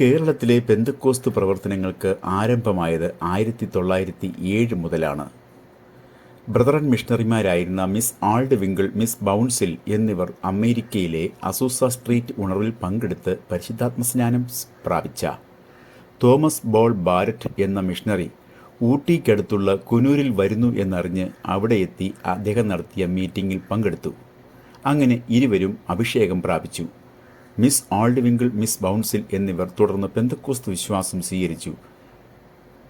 കേരളത്തിലെ പെന്തക്കോസ്ത് പ്രവർത്തനങ്ങൾക്ക് ആരംഭമായത് ആയിരത്തി തൊള്ളായിരത്തി ഏഴ് മുതലാണ്. ബ്രദറൻ മിഷണറിമാരായിരുന്ന മിസ് ആൾഡ് വിങ്കിൾ മിസ് ബൗൺസിൽ എന്നിവർ അമേരിക്കയിലെ അസൂസ സ്ട്രീറ്റ് ഉണർവിൽ പങ്കെടുത്ത് പരിശുദ്ധാത്മസ്നാനം പ്രാപിച്ച. തോമസ് ബോൾ ബാരറ്റ് എന്ന മിഷണറി ഊട്ടിക്കടുത്തുള്ള കുനൂരിൽ വരുന്നു എന്നറിഞ്ഞ് അവിടെ എത്തി അദ്ദേഹം നടത്തിയ മീറ്റിംഗിൽ പങ്കെടുത്തു. അങ്ങനെ ഇരുവരും അഭിഷേകം പ്രാപിച്ചു. മിസ് ആൾഡ് വിങ്കിൾ മിസ് ബൗൺസിൽ എന്നിവർ തുടർന്ന് പെന്തക്കോസ്ത് വിശ്വാസം സ്വീകരിച്ചു.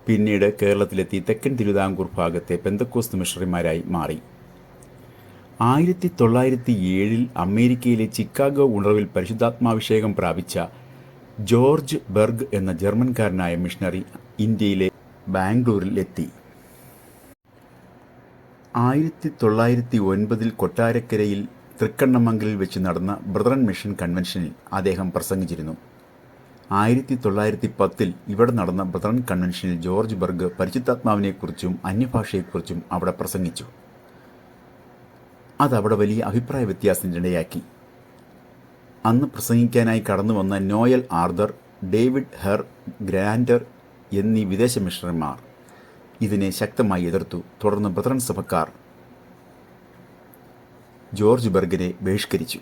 പിന്നീട് കേരളത്തിലെത്തി തെക്കൻ തിരുവിതാംകൂർ ഭാഗത്തെ പെന്തക്കോസ്ത് മിഷണറിമാരായി മാറി. ആയിരത്തി തൊള്ളായിരത്തി ഏഴിൽ അമേരിക്കയിലെ ചിക്കാഗോ ഉണർവിൽ പരിശുദ്ധാത്മാഭിഷേകം പ്രാപിച്ച ജോർജ് ബെർഗ് എന്ന ജർമ്മൻകാരനായ മിഷണറി ഇന്ത്യയിലെ ബാംഗ്ലൂരിൽ എത്തി. ആയിരത്തി തൊള്ളായിരത്തി ഒൻപതിൽ കൊട്ടാരക്കരയിൽ തൃക്കണ്ണമംഗലിൽ വെച്ച് നടന്ന ബ്രദറൻ മിഷൻ കൺവെൻഷനിൽ അദ്ദേഹം പ്രസംഗിച്ചിരുന്നു. ആയിരത്തി തൊള്ളായിരത്തി പത്തിൽ ഇവിടെ നടന്ന ബ്രദറൻ കൺവെൻഷനിൽ ജോർജ് ബർഗ് പരിശുദ്ധാത്മാവിനെക്കുറിച്ചും അന്യഭാഷയെക്കുറിച്ചും അവിടെ പ്രസംഗിച്ചു. അതവിടെ വലിയ അഭിപ്രായ വ്യത്യാസത്തിനിടയാക്കി അന്ന് പ്രസംഗിക്കാനായി കടന്നു വന്ന നോയൽ ആർദർ ഡേവിഡ് ഹെർ ഗ്രാൻഡർ എന്നീ വിദേശ മിഷണറിമാർ ഇതിനെ ശക്തമായി എതിർത്തു. തുടർന്ന് ബ്രദറൻ സഭക്കാർ ജോർജ് ബർഗിനെ ബഹിഷ്കരിച്ചു.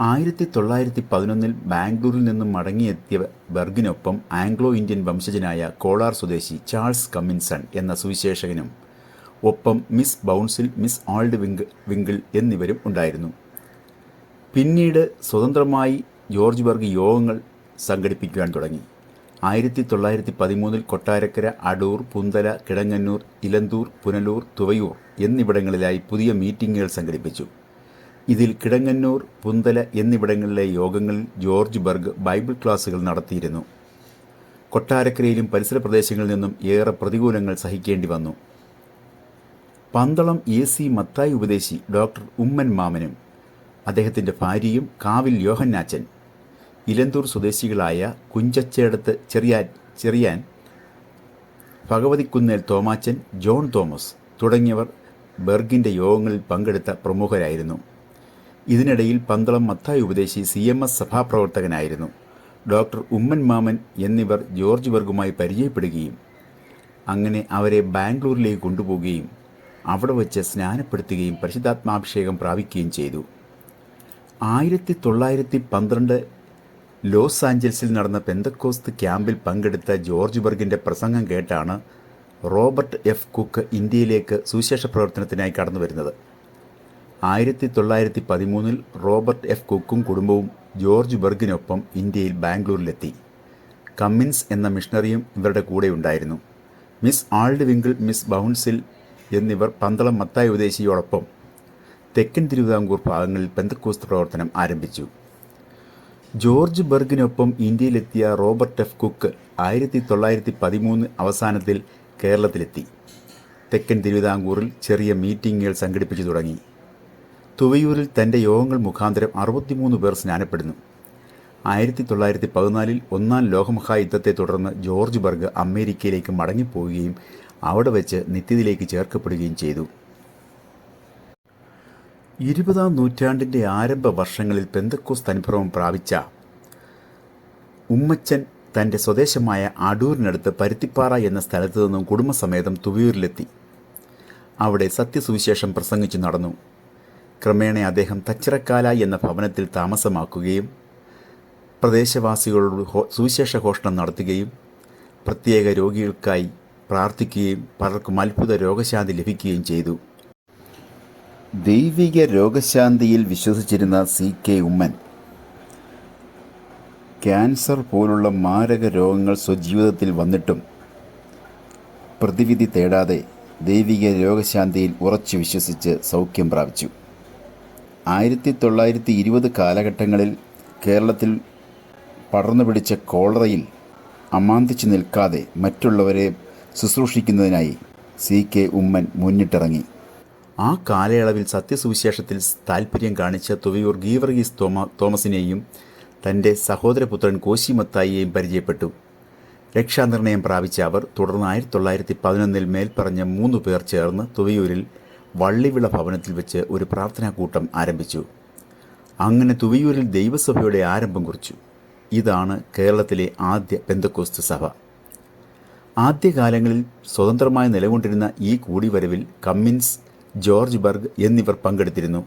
ആയിരത്തി തൊള്ളായിരത്തി പതിനൊന്നിൽ ബാംഗ്ലൂരിൽ നിന്നും മടങ്ങിയെത്തിയ ബർഗിനൊപ്പം ആംഗ്ലോ ഇന്ത്യൻ വംശജനായ കോളാർ സ്വദേശി ചാൾസ് കമ്മിൻസൺ എന്ന സുവിശേഷകനും ഒപ്പം മിസ് ബൗൺസിൽ മിസ് ആൾഡ് വിങ്ക് വിങ്കിൾ എന്നിവരും ഉണ്ടായിരുന്നു. പിന്നീട് സ്വതന്ത്രമായി ജോർജ് ബർഗ് യോഗങ്ങൾ സംഘടിപ്പിക്കുവാൻ തുടങ്ങി. ആയിരത്തി തൊള്ളായിരത്തി പതിമൂന്നിൽ കൊട്ടാരക്കര അടൂർ പുന്തല കിടങ്ങന്നൂർ ഇലന്തൂർ പുനലൂർ തുവയൂർ എന്നിവിടങ്ങളിലായി പുതിയ മീറ്റിംഗുകൾ സംഘടിപ്പിച്ചു. ഇതിൽ കിടങ്ങന്നൂർ പുന്തല എന്നിവിടങ്ങളിലെ യോഗങ്ങളിൽ ജോർജ് ബർഗ് ബൈബിൾ ക്ലാസുകൾ നടത്തിയിരുന്നു. കൊട്ടാരക്കരയിലും പരിസര പ്രദേശങ്ങളിൽ നിന്നും ഏറെ പ്രതികൂലങ്ങൾ സഹിക്കേണ്ടി വന്നു. പന്തളം എ സി മത്തായി ഉപദേശി ഡോക്ടർ ഉമ്മൻ മാമനും അദ്ദേഹത്തിന്റെ ഭാര്യയും കാവിൽ യോഹന്നാച്ചൻ ഇലന്തൂർ സ്വദേശികളായ കുഞ്ചച്ചേടത്ത് ചെറിയാൻ ചെറിയാൻ ഭഗവതിക്കുന്നേൽ തോമാച്ചൻ ജോൺ തോമസ് തുടങ്ങിയവർ ബെർഗിന്റെ യോഗങ്ങളിൽ പങ്കെടുത്ത പ്രമുഖരായിരുന്നു. ഇതിനിടയിൽ പന്തളം മത്തായി ഉപദേശി സി എം എസ് സഭാപ്രവർത്തകനായിരുന്നു. ഡോക്ടർ ഉമ്മൻ മാമൻ എന്നിവർ ജോർജ് വർഗുമായി പരിചയപ്പെടുകയും അങ്ങനെ അവരെ ബാംഗ്ലൂരിലേക്ക് കൊണ്ടുപോവുകയും അവിടെ വച്ച് സ്നാനപ്പെടുത്തുകയും പരിശുദ്ധാത്മാഭിഷേകം പ്രാപിക്കുകയും ചെയ്തു. ആയിരത്തി തൊള്ളായിരത്തി പന്ത്രണ്ട് ലോസ് ആഞ്ചൽസിൽ നടന്ന പെന്തക്കോസ്ത് ക്യാമ്പിൽ പങ്കെടുത്ത ജോർജ് ബർഗിന്റെ പ്രസംഗം കേട്ടാണ് റോബർട്ട് എഫ്. കുക്ക് ഇന്ത്യയിലേക്ക് സുവിശേഷ പ്രവർത്തനത്തിനായി കടന്നു വരുന്നത് ആയിരത്തി തൊള്ളായിരത്തി പതിമൂന്നിൽ റോബർട്ട് എഫ്. കുക്കും കുടുംബവും ജോർജ് ബർഗിനൊപ്പം ഇന്ത്യയിൽ ബാംഗ്ലൂരിലെത്തി. കമ്മിൻസ് എന്ന മിഷണറിയും ഇവരുടെ കൂടെ ഉണ്ടായിരുന്നു മിസ് ആൾഡ് വിങ്കിൾ മിസ് ബൗൺസിൽ എന്നിവർ പന്തളം മത്തായ ഉദ്ദേശിയോടൊപ്പം തെക്കൻ തിരുവിതാംകൂർ ഭാഗങ്ങളിൽ പെന്തക്കോസ്ത് പ്രവർത്തനം ആരംഭിച്ചു. ജോർജ് ബർഗിനൊപ്പം ഇന്ത്യയിലെത്തിയ റോബർട്ട് എഫ്. കുക്ക് ആയിരത്തി തൊള്ളായിരത്തി പതിമൂന്ന് അവസാനത്തിൽ കേരളത്തിലെത്തി. തെക്കൻ തിരുവിതാംകൂറിൽ ചെറിയ മീറ്റിങ്ങുകൾ സംഘടിപ്പിച്ചു തുടങ്ങി. തുവയൂരിൽ തന്റെ യോഗങ്ങൾ മുഖാന്തരം അറുപത്തിമൂന്ന് പേർ സ്നാനപ്പെടുന്നു. ആയിരത്തി തൊള്ളായിരത്തി പതിനാലിൽ ഒന്നാം ലോകമഹായുദ്ധത്തെ തുടർന്ന് ജോർജ് ബർഗ് അമേരിക്കയിലേക്ക് മടങ്ങിപ്പോവുകയും അവിടെ വെച്ച് നിത്യത്തിലേക്ക് ചേർക്കപ്പെടുകയും ചെയ്തു. ഇരുപതാം നൂറ്റാണ്ടിന്റെ ആരംഭ വർഷങ്ങളിൽ പെന്തക്കോസ് അനുഭവം പ്രാപിച്ച ഉമ്മച്ചൻ തന്റെ സ്വദേശമായ അടൂരിനടുത്ത് പരുത്തിപ്പാറ എന്ന സ്ഥലത്തു നിന്നും കുടുംബസമേതം തുവിയൂരിലെത്തി അവിടെ സത്യസുവിശേഷം പ്രസംഗിച്ചു നടന്നു. ക്രമേണ അദ്ദേഹം തച്ചിറക്കാല എന്ന ഭവനത്തിൽ താമസമാക്കുകയും പ്രദേശവാസികളോട് സുവിശേഷ ഘോഷണം നടത്തുകയും പ്രത്യേക രോഗികൾക്കായി പ്രാർത്ഥിക്കുകയും പലർക്കും അത്ഭുത രോഗശാന്തി ലഭിക്കുകയും ചെയ്തു. ദൈവിക രോഗശാന്തിയിൽ വിശ്വസിച്ചിരുന്ന സി കെ ഉമ്മൻ. ക്യാൻസർ പോലുള്ള മാരക രോഗങ്ങൾ സ്വജീവിതത്തിൽ വന്നിട്ടും പ്രതിവിധി തേടാതെ ദൈവിക രോഗശാന്തിയിൽ ഉറച്ചു വിശ്വസിച്ച് സൗഖ്യം പ്രാപിച്ചു. ആയിരത്തി തൊള്ളായിരത്തി ഇരുപത് കാലഘട്ടങ്ങളിൽ കേരളത്തിൽ പടർന്നു പിടിച്ച കോളറയിൽ അമാന്തിച്ചു നിൽക്കാതെ മറ്റുള്ളവരെ ശുശ്രൂഷിക്കുന്നതിനായി സി കെ ഉമ്മൻ മുന്നിട്ടിറങ്ങി. ആ കാലയളവിൽ സത്യസുവിശേഷത്തിൽ താൽപ്പര്യം കാണിച്ച തുവയൂർ ഗീവർഗീസ് തോമ തോമസിനെയും തന്റെ സഹോദരപുത്രൻ കോശിമത്തായിയെയും പരിചയപ്പെട്ടു. രക്ഷാനിർണയം പ്രാപിച്ച അവർ തുടർന്ന് ആയിരത്തി തൊള്ളായിരത്തി പതിനൊന്നിൽ മേൽപ്പറഞ്ഞ മൂന്ന് പേർ ചേർന്ന് തുവയൂരിൽ വള്ളിവിള ഭവനത്തിൽ വെച്ച് ഒരു പ്രാർത്ഥനാ കൂട്ടം ആരംഭിച്ചു. അങ്ങനെ തുവയൂരിൽ ദൈവസഭയുടെ ആരംഭം കുറിച്ചു. ഇതാണ് കേരളത്തിലെ ആദ്യ പെന്തക്കോസ്ത് സഭ. ആദ്യകാലങ്ങളിൽ സ്വതന്ത്രമായി നിലകൊണ്ടിരുന്ന ഈ കൂടിവരവിൽ കമ്മിൻസ് ജോർജ് ബർഗ് എന്നിവർ പങ്കെടുത്തിരുന്നു.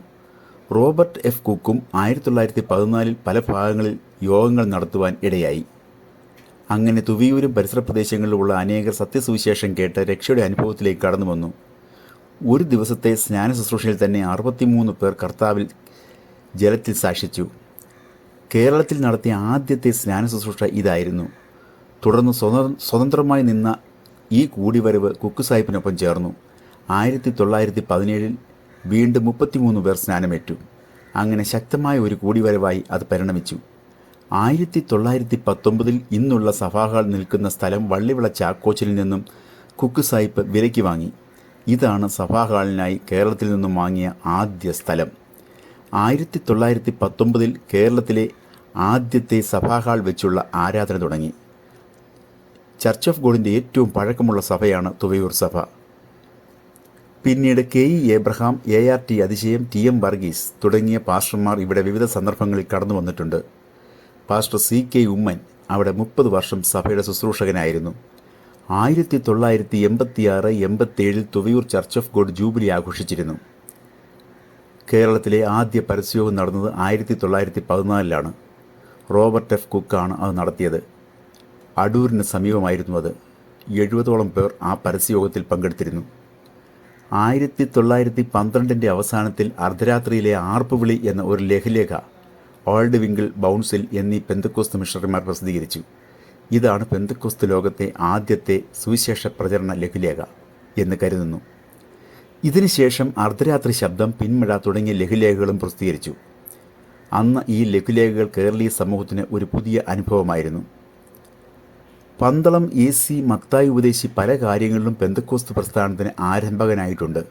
Robert F. കുക്കും ആയിരത്തി തൊള്ളായിരത്തി പതിനാലിൽ പല ഭാഗങ്ങളിൽ യോഗങ്ങൾ നടത്തുവാൻ ഇടയായി. അങ്ങനെ തുവിയൂരും പരിസര പ്രദേശങ്ങളിലുള്ള അനേകർ സത്യസുവിശേഷം കേട്ട് രക്ഷയുടെ അനുഭവത്തിലേക്ക് കടന്നു വന്നു. ഒരു ദിവസത്തെ സ്നാന ശുശ്രൂഷയിൽ തന്നെ അറുപത്തിമൂന്ന് പേർ കർത്താവിൽ ജലത്തിൽ സാക്ഷിച്ചു. കേരളത്തിൽ നടത്തിയ ആദ്യത്തെ സ്നാന ശുശ്രൂഷ ഇതായിരുന്നു. തുടർന്ന് സ്വതന്ത്രമായി നിന്ന ഈ കൂടിവരവ് കുക്ക് സാഹിബിനൊപ്പം ചേർന്നു. ആയിരത്തി തൊള്ളായിരത്തി പതിനേഴിൽ വീണ്ടും മുപ്പത്തിമൂന്ന് പേർ സ്നാനമേറ്റു. അങ്ങനെ ശക്തമായ ഒരു കൂടിവരവായി അത് പരിണമിച്ചു. ആയിരത്തി തൊള്ളായിരത്തി പത്തൊമ്പതിൽ ഇന്നുള്ള സഭാഹാൾ നിൽക്കുന്ന സ്ഥലം വള്ളിവിള ചാക്കോച്ചിൽ നിന്നും കുക്ക് സാഹിബ് വിലയ്ക്ക് വാങ്ങി. ഇതാണ് സഭാഹാളിനായി കേരളത്തിൽ നിന്നും വാങ്ങിയ ആദ്യ സ്ഥലം. ആയിരത്തി തൊള്ളായിരത്തി പത്തൊമ്പതിൽ കേരളത്തിലെ ആദ്യത്തെ സഭാഹാൾ വെച്ചുള്ള ആരാധന തുടങ്ങി. ചർച്ച് ഓഫ് ഗോഡിന്റെ ഏറ്റവും പഴക്കമുള്ള സഭയാണ് തുവയൂർ സഭ. പിന്നീട് K E Abraham A R T Athisayam T M Varghese തുടങ്ങിയ പാസ്റ്റർമാർ ഇവിടെ വിവിധ സന്ദർഭങ്ങളിൽ കടന്നു വന്നിട്ടുണ്ട്. പാസ്റ്റർ സി കെ ഉമ്മൻ അവിടെ മുപ്പത് വർഷം സഭയുടെ ശുശ്രൂഷകനായിരുന്നു. ആയിരത്തി തൊള്ളായിരത്തി എൺപത്തിയാറ് എൺപത്തേഴിൽ Thuvayur church of God jubilee ആഘോഷിച്ചിരുന്നു. കേരളത്തിലെ ആദ്യ പരസ്യയോഗം നടന്നത് ആയിരത്തി തൊള്ളായിരത്തി പതിനാലിലാണ്. Robert F. കുക്കാണ് അത് നടത്തിയത്. അടൂരിന് സമീപമായിരുന്നു അത്. എഴുപതോളം പേർ ആ പരസ്യയോഗത്തിൽ പങ്കെടുത്തിരുന്നു. ആയിരത്തി തൊള്ളായിരത്തി പന്ത്രണ്ടിന്റെ അവസാനത്തിൽ അർദ്ധരാത്രിയിലെ ആർപ്പുവിളി എന്ന ഒരു ലഘുലേഖ ഓൾഡ് വിങ്കിൾ ബൗൺസിൽ എന്നീ പെന്തക്കോസ്ത് മിഷണറിമാർ പ്രസിദ്ധീകരിച്ചു. ഇതാണ് പെന്തക്കോസ്ത് ലോകത്തെ ആദ്യത്തെ സുവിശേഷ പ്രചരണ ലഘുലേഖ എന്ന് കരുതുന്നു. ഇതിനുശേഷം അർദ്ധരാത്രി ശബ്ദം പിന്മഴ തുടങ്ങിയ ലഘുലേഖകളും പ്രസിദ്ധീകരിച്ചു. അന്ന് ഈ ലഘുലേഖകൾ കേരളീയ സമൂഹത്തിന് ഒരു പുതിയ അനുഭവമായിരുന്നു. പന്തളം എ സി മത്തായി ഉപദേശി പല കാര്യങ്ങളിലും പെന്തക്കോസ്ത് പ്രസ്ഥാനത്തിന് ആരംഭകനായിട്ടുണ്ട്.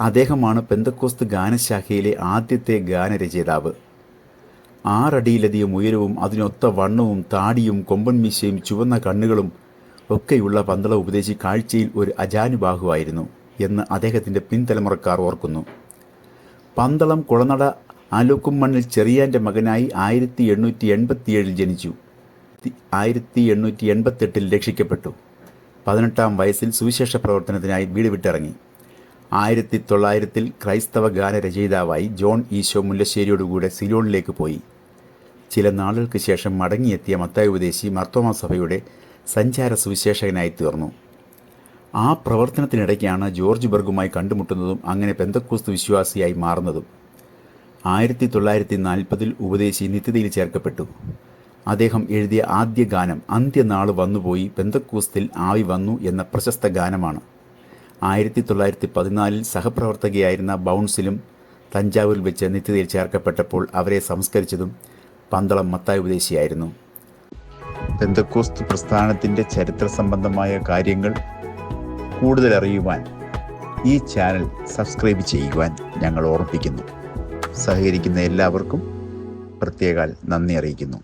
അദ്ദേഹമാണ് പെന്തക്കോസ്ത് ഗാനശാഖയിലെ ആദ്യത്തെ ഗാനരചയിതാവ്. ആറടിയിലധികം ഉയരവും അതിനൊത്ത വണ്ണവും താടിയും കൊമ്പൻ മീശയും ചുവന്ന കണ്ണുകളും ഒക്കെയുള്ള പന്തളം ഉപദേശി കാഴ്ചയിൽ ഒരു അജാനുബാഹുവായിരുന്നു എന്ന് അദ്ദേഹത്തിന്റെ പിൻതലമുറക്കാർ ഓർക്കുന്നു. പന്തളം കുളനട ആലോക്കുമണ്ണിൽ ചെറിയാന്റെ മകനായി ആയിരത്തി എണ്ണൂറ്റി എൺപത്തിയേഴിൽ ജനിച്ചു. ആയിരത്തി എണ്ണൂറ്റി എൺപത്തെട്ടിൽ രക്ഷിക്കപ്പെട്ടു. പതിനെട്ടാം വയസ്സിൽ സുവിശേഷ പ്രവർത്തനത്തിനായി വീട് വിട്ടിറങ്ങി. ആയിരത്തി തൊള്ളായിരത്തിൽ ക്രൈസ്തവ ഗാനരചയിതാവായി ജോൺ ഈശോ മുല്ലശ്ശേരിയോടുകൂടെ സിലോണിലേക്ക് പോയി. ചില നാളുകൾക്ക് ശേഷം മടങ്ങിയെത്തിയ മത്തായ ഉപദേശി മർത്തോമ സഭയുടെ സഞ്ചാര സുവിശേഷകനായി തീർന്നു. ആ പ്രവർത്തനത്തിനിടയ്ക്കാണ് ജോർജ് ബർഗുമായി കണ്ടുമുട്ടുന്നതും അങ്ങനെ പെന്തക്കൂസ്ത് വിശ്വാസിയായി മാറുന്നതും. ആയിരത്തി തൊള്ളായിരത്തി നാൽപ്പതിൽ ഉപദേശി നിത്യതയിൽ ചേർക്കപ്പെട്ടു. അദ്ദേഹം എഴുതിയ ആദ്യ ഗാനം അന്ത്യനാൾ വന്നുപോയി ബന്ധക്കൂസ്തിൽ ആവി വന്നു എന്ന പ്രശസ്ത ഗാനമാണ്. ആയിരത്തി തൊള്ളായിരത്തി പതിനാലിൽ സഹപ്രവർത്തകയായിരുന്ന ബൗൺസിലും തഞ്ചാവൂരിൽ വെച്ച് നിത്യതയിൽ ചേർക്കപ്പെട്ടപ്പോൾ അവരെ സംസ്കരിച്ചതും പന്തളം മത്തായ ഉപദേശിയായിരുന്നു. പെന്തക്കോസ്ത് പ്രസ്ഥാനത്തിന്റെ ചരിത്ര സംബന്ധമായ കാര്യങ്ങൾ കൂടുതൽ അറിയുവാൻ ഈ ചാനൽ സബ്സ്ക്രൈബ് ചെയ്യുവാൻ ഞങ്ങൾ ഓർമ്മിപ്പിക്കുന്നു. സഹകരിക്കുന്ന എല്ലാവർക്കും പ്രത്യേകാൽ നന്ദി അറിയിക്കുന്നു.